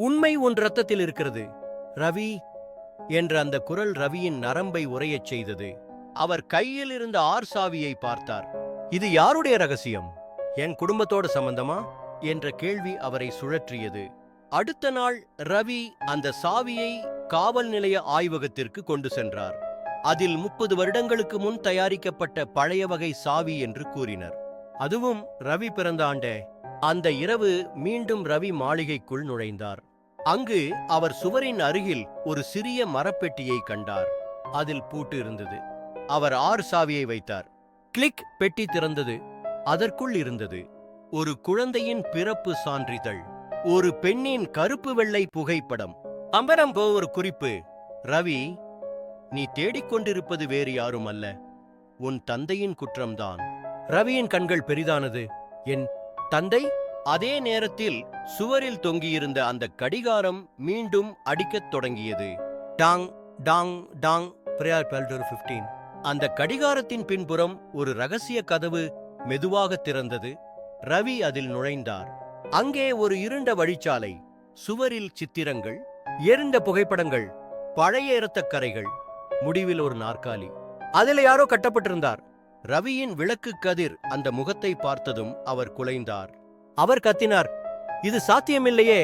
உண்மை உன் ரத்தத்தில் இருக்கிறது. ரவி என்ற அந்த குரல் ரவியின் நரம்பை உரையச் செய்தது. அவர் கையில் இருந்த ஆர் சாவியை பார்த்தார். இது யாருடைய ரகசியம்? என் குடும்பத்தோட சம்பந்தமா? என்ற கேள்வி அவரை சுழற்றியது. அடுத்த நாள் ரவி அந்த சாவியை காவல் நிலைய ஆய்வகத்திற்கு கொண்டு சென்றார். அதில் முப்பது வருடங்களுக்கு முன் தயாரிக்கப்பட்ட பழைய வகை சாவி என்று கூறினர். அதுவும் ரவி பிறந்த ஆண்டே. அந்த இரவு மீண்டும் ரவி மாளிகைக்குள் நுழைந்தார். அங்கு அவர் சுவரின் அருகில் ஒரு சிறிய மரப்பெட்டியை கண்டார். அதில் பூட்டு இருந்தது. அவர் ஆறு சாவியை வைத்தார். கிளிக்! பெட்டி திறந்தது. அதற்குள் இருந்தது. ஒரு குழந்தையின் பிறப்பு சான்றிதழ். ஒரு பெண்ணின் கருப்பு வெள்ளை புகைப்படம். அம்பரம்போ ஒரு குறிப்பு. ரவி நீ தேடிக்கொண்டிருப்பது வேறு யாரும் அல்ல உன் தந்தையின் குற்றம்தான். ரவியின் கண்கள் பெரிதானது. என் தந்தை? அதே நேரத்தில் சுவரில் தொங்கியிருந்த அந்த கடிகாரம் மீண்டும் அடிக்கத் தொடங்கியது. டாங் டாங் டாங் பிரேயர் பெல்டர் 15 அந்த கடிகாரத்தின் பின்புறம் ஒரு ரகசிய கதவு மெதுவாக திறந்தது. ரவி அதில் நுழைந்தார். அங்கே ஒரு இருண்ட வழிச்சாலை சுவரில் சித்திரங்கள் எரிந்த புகைப்படங்கள் பழைய இரத்தக்கரைகள் முடிவில் ஒரு நாற்காலி. அதில் யாரோ கட்டப்பட்டிருந்தார். ரவியின் விளக்கு கதிர் அந்த முகத்தை பார்த்ததும் அவர் குலைந்தார். அவர் கத்தினார் இது சாத்தியமில்லையே!